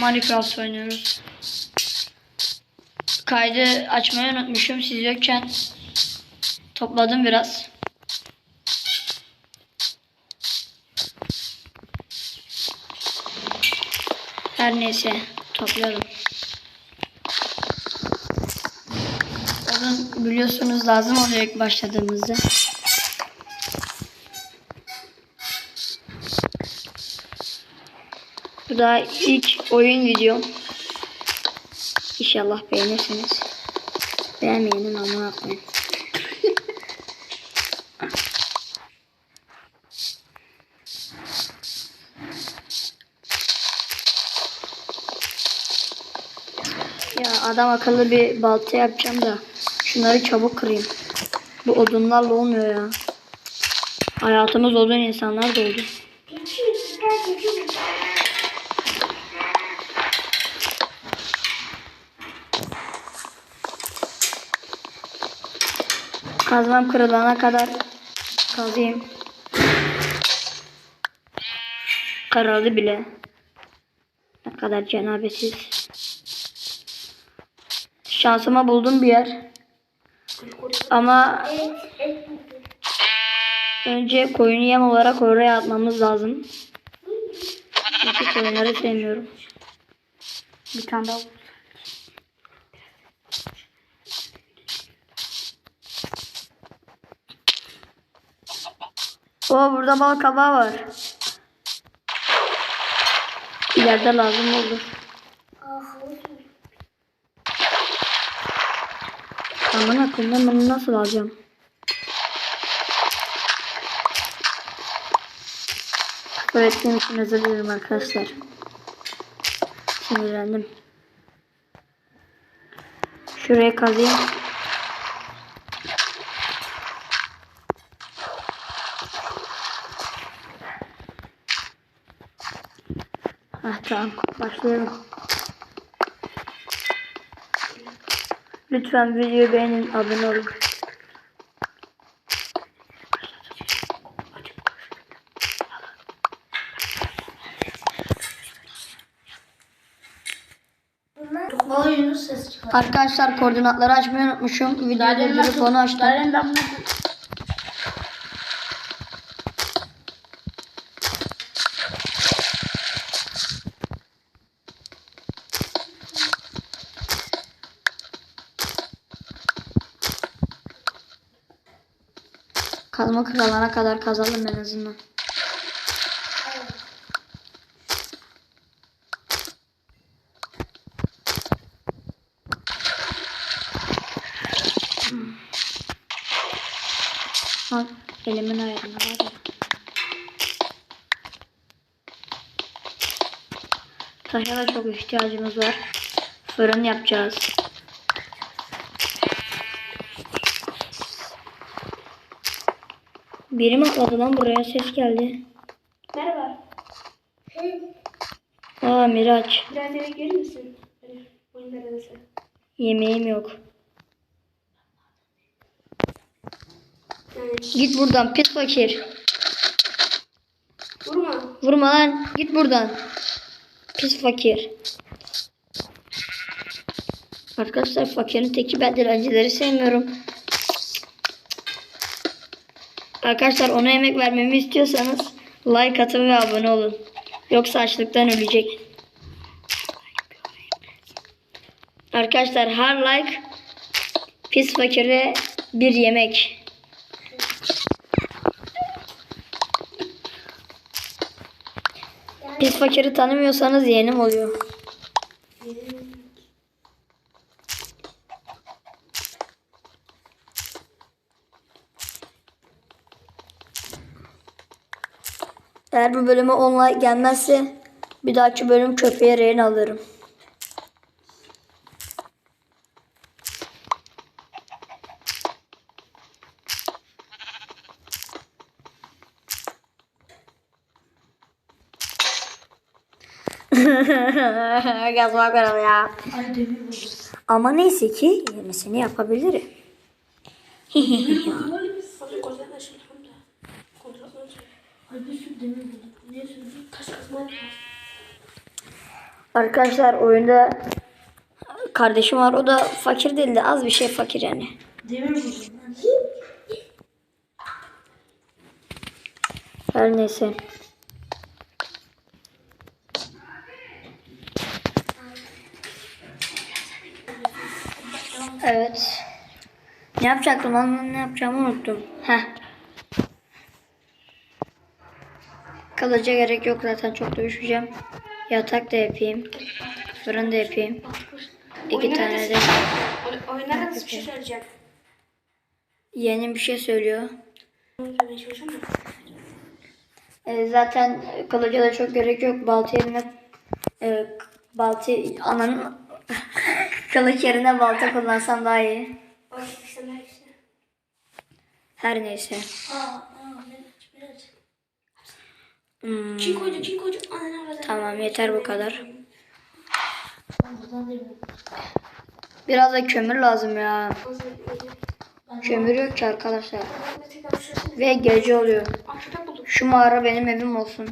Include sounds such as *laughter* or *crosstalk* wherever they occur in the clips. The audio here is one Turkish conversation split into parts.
Minecraft oynuyoruz. Kaydı açmayı unutmuşum. Siz yokken topladım biraz. Her neyse topluyorum. Odun biliyorsunuz lazım oluyor ilk başladığımızda. Bu da ilk oyun videom. İnşallah beğenirsiniz. Beğenmeyenin amına koyayım. *laughs* Ya adam akıllı bir balta yapacağım da şunları çabuk kırayım. Bu odunlarla olmuyor ya. Hayatımız odun insanlar doldu. Kazmam kırılana kadar kazayım. Kırıldı bile. Ne kadar cenabesiz. Şansıma buldum bir yer. Ama önce koyunu yem olarak oraya atmamız lazım. Çünkü koyunları sevmiyorum. Bir tane daha Oo burada bal kabağı var. İleride lazım olur. Aman akıllı bunu nasıl alacağım? Öğrettiğim için özür dilerim arkadaşlar. Sinirlendim. Şuraya kazayım. Tamam başlayalım. Lütfen videoyu beğenin, abone olun. Arkadaşlar koordinatları açmayı unutmuşum. Videoda durup onu açtım. Kazma kralana kadar kazalım en azından. Elimin ayarına var ya. Taşa da çok ihtiyacımız var. Fırın yapacağız. Biri mi atladı lan buraya ses geldi. Merhaba. Aa Miraç. Biraz eve gelir misin? Yemeğim yok. Yani Git buradan pis fakir. vurma. Vurma lan. Git buradan. Pis fakir. Arkadaşlar fakirin teki ben dilencileri sevmiyorum. Arkadaşlar ona emek vermemi istiyorsanız like atın ve abone olun. Yoksa açlıktan ölecek. Arkadaşlar her like pis fakire bir yemek. Pis fakiri tanımıyorsanız yeğenim oluyor. Eğer bu bölüme 10 like gelmezse bir dahaki bölüm köpeğe rehin alırım. *laughs* Gazmak var ya. Ama neyse ki yenisini yapabilirim. *laughs* Hadi koordinatlar şimdi hamda. Koordinatlar. Ay bir sürü demir buldum. Niye sürü? Taş kazma yapma. Arkadaşlar oyunda kardeşim var. O da fakir değil de az bir şey fakir yani. Her neyse. Evet. Ne yapacaktım lan? Ne yapacağımı unuttum. Heh. Kalıcı gerek yok zaten çok da üşüyeceğim. Yatak da yapayım. Fırın da yapayım. İki tane de Oyunlarda nasıl bir şey söyleyeceğim? yeni bir şey söylüyor. E, zaten kılıca da çok gerek yok. Balta yerine e, balta ananın *laughs* kılıç yerine balta kullansam daha iyi. Her neyse. Aa. Hmm, Kim koydu, kim koydu? Ananı tamam yeter bu kadar. Biraz da kömür lazım ya. Kömür yok ki arkadaşlar. Ve gece oluyor. Şu mağara benim evim olsun.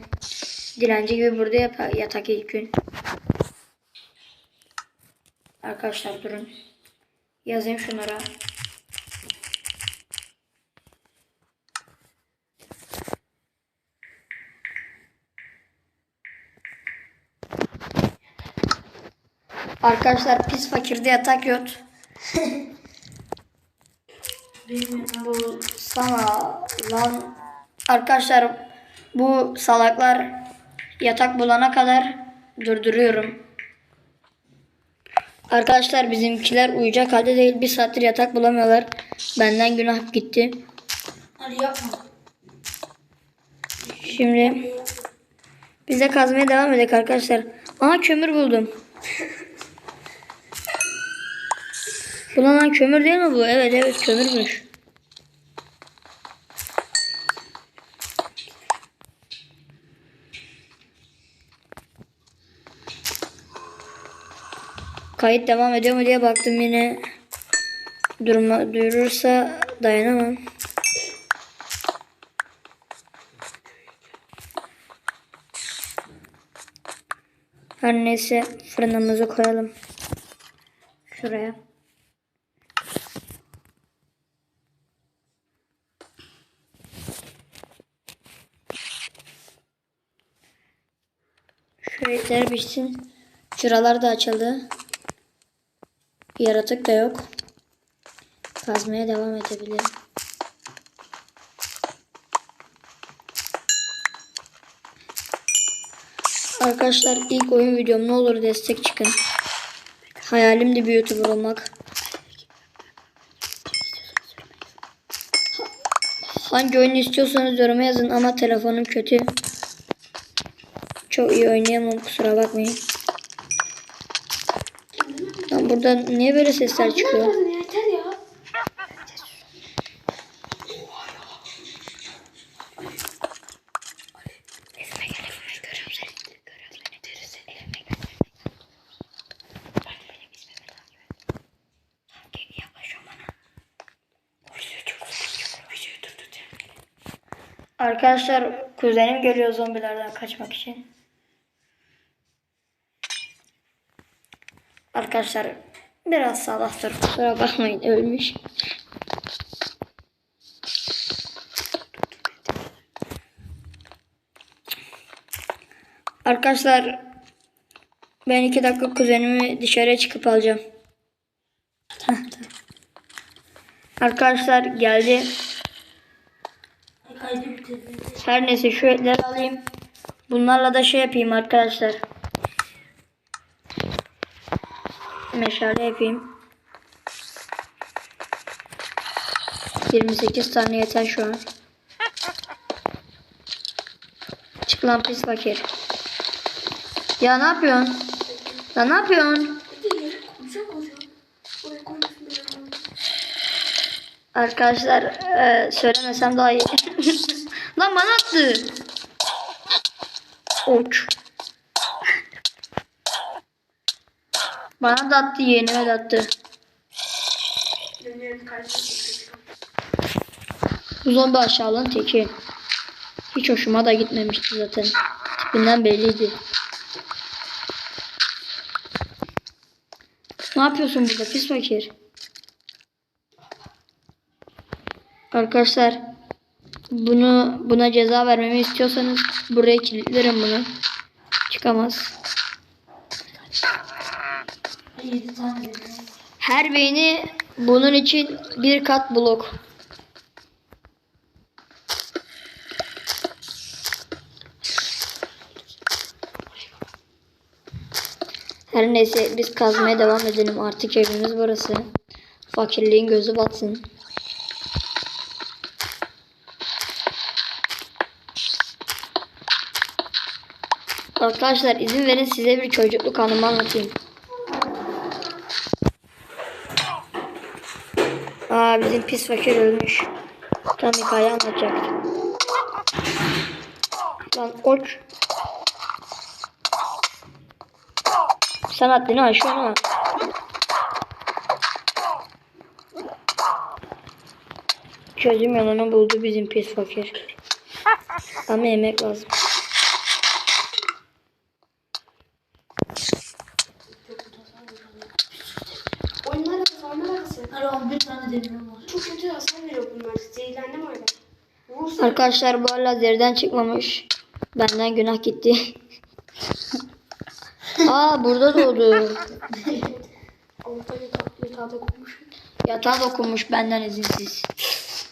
Dilenci gibi burada yap yatak ilk gün. Arkadaşlar durun. Yazayım şunlara. Arkadaşlar pis fakirde yatak. Benim Bu sana lan arkadaşlar bu salaklar yatak bulana kadar durduruyorum. Arkadaşlar bizimkiler uyuyacak halde değil. Bir saattir yatak bulamıyorlar. Benden günah gitti. Hadi yapma. Şimdi biz de kazmaya devam edelim arkadaşlar. Aha kömür buldum. Bu kömür değil mi bu? Evet evet kömürmüş. Kayıt devam ediyor mu diye baktım yine. Durma, durursa dayanamam. Her neyse fırınımızı koyalım. Şuraya. Şu etler pişsin. Şuralar da açıldı. Yaratık da yok. Kazmaya devam edebilirim. Arkadaşlar ilk oyun videom ne olur destek çıkın. Hayalim de bir YouTuber olmak. Ha- Hangi oyunu istiyorsanız yoruma yazın ama telefonum kötü. Çok iyi oynayamam kusura bakmayın. Lan burada niye böyle sesler çıkıyor? Yapmadın ya, yeter ya. Evime gelebilmiş görüyorum seni. Görüyorum seni. Derisi evime gel. Hadi benim ismimi takip et. Hangi yaklaşıyor bana? Videoyu çok uzak Videoyu durduracağım. Arkadaşlar kuzenim geliyor zombilerden kaçmak için. Arkadaşlar biraz sabahtır kusura bakmayın ölmüş. Arkadaşlar ben iki dakika kuzenimi dışarıya çıkıp alacağım. Arkadaşlar geldi. Her neyse şu etleri alayım. Bunlarla da şey yapayım arkadaşlar. Meşale yapayım. 28 tane yeter şu an. Çık lan pis fakir. Ya ne yapıyorsun? Ya ne yapıyorsun? Arkadaşlar e, söylemesem daha iyi. *laughs* Lan bana attı. Uç. Bana da attı yeğenime de attı. Bu zombi aşağılığın teki. Hiç hoşuma da gitmemişti zaten. Tipinden belliydi. Ne yapıyorsun burada pis fakir? Arkadaşlar bunu buna ceza vermemi istiyorsanız buraya kilitlerim bunu. Çıkamaz. 7 tane dedim. Her beyni bunun için bir kat blok. Her neyse biz kazmaya devam edelim. Artık evimiz burası. Fakirliğin gözü batsın. Arkadaşlar izin verin size bir çocukluk anımı anlatayım. Aa bizim pis fakir ölmüş. Tam hikaye anlatacaktım. Lan oç. Sen haddini aşıyorsun ha. Çözüm yolunu buldu bizim pis fakir. Ama yemek lazım. Oyunlar arası, oyunlar arası. Hadi 11 tane demirim var. Çok kötü hasar veriyor bunlar. Zehirlendim öyle. Vurursa Arkadaşlar bu hala zerden çıkmamış. Benden günah gitti. *laughs* Aa burada doğdu. *laughs* Orta yatak, yatağa da koymuş. Yatağa dokunmuş benden izinsiz.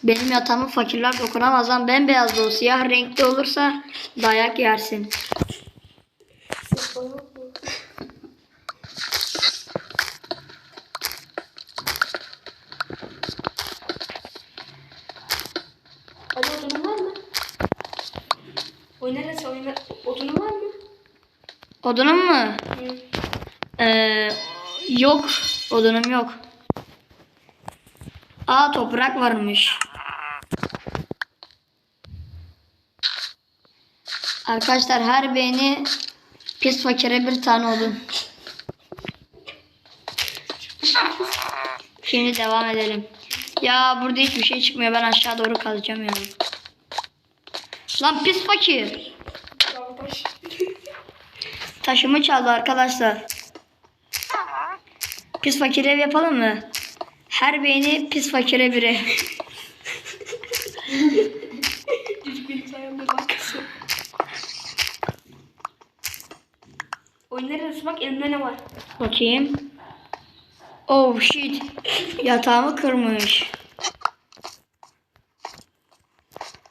Benim yatağımı fakirler dokunamaz lan bembeyaz da o siyah renkli olursa dayak yersin. Ses bana yok mu? Ali odunun var mı? Oynar... Odunun var mı? Odunum mu? Hı. Ee, yok. Odunum yok. Aa toprak varmış. Arkadaşlar her beğeni pis fakire bir tane odun. Şimdi devam edelim. Ya burada hiçbir şey çıkmıyor. Ben aşağı doğru kazacağım yani. Lan pis fakir. Yavaş. Taşımı çaldı arkadaşlar. Pis fakir ev yapalım mı? Her beyni pis fakire bir ev. Çocuk bilgisayarında başkası. Oyunlar arası bak elimde ne var? Bakayım. Oh shit. Yatağımı kırmış.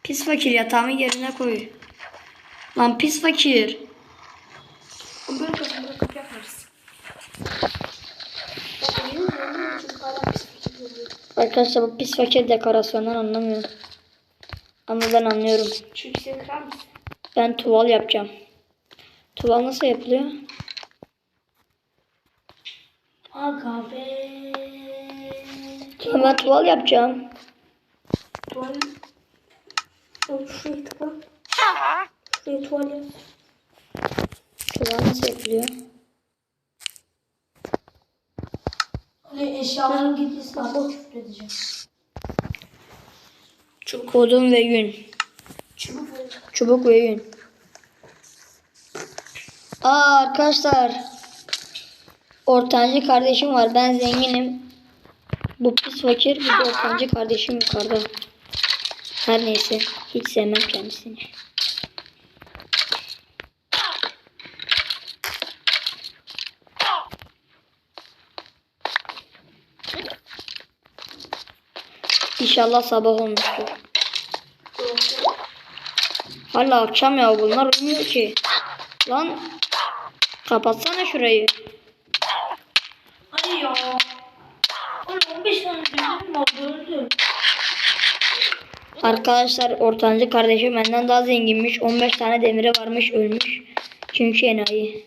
Pis fakir yatağımı yerine koy. Lan pis fakir. Böyle bırakıp yaparız. Arkadaşlar bu pis fakir dekorasyondan anlamıyor. Ama ben anlıyorum. Çünkü sen kırar mısın? Ben tuval yapacağım. Tuval nasıl yapılıyor? Aga be. Ben tuval yapacağım. Tuval. Şuraya tıkla. Şuraya tuval yaz. Tuval nasıl yapılıyor? Gittiyse abla küfür edeceğim. Çubuk. Odun ve yün. Çubuk ve yün. Aa arkadaşlar. Ortancı kardeşim var. Ben zenginim. Bu pis fakir. Bir de ortancı kardeşim yukarıda. Her neyse. Hiç sevmem kendisini. İnşallah sabah olmuştur. Hala akşam ya bunlar uyumuyor ki. Lan kapatsana şurayı. Hadi ya. Oğlum 15 tane var öldüm. Arkadaşlar ortancı kardeşim benden daha zenginmiş. 15 tane demiri varmış ölmüş. Çünkü enayi.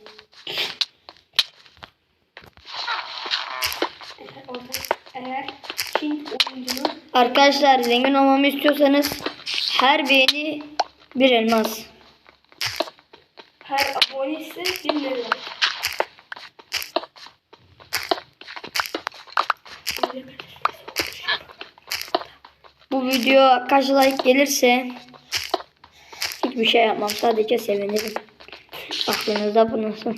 Eğer, orada, eğer Hint oyuncunun Arkadaşlar zengin olmamı istiyorsanız her beğeni bir elmas. her abone ise 1 lira. Bu video kaç like gelirse hiçbir şey yapmam. Sadece sevinirim. Aklınızda bulunsun.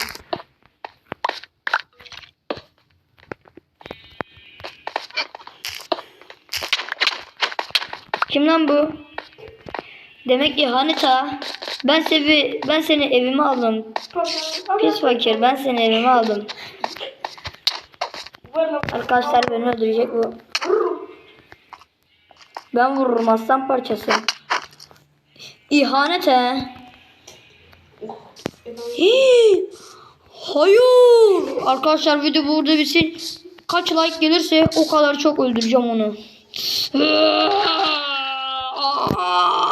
Lan bu? Demek ki Hanita. Ben seni ben seni evime aldım. Pis fakir ben seni evime aldım. Arkadaşlar beni öldürecek bu. Ben vururum aslan parçası. İhanet he. Hii! Hayır. Arkadaşlar video burada bitsin. Kaç like gelirse o kadar çok öldüreceğim onu. Oh.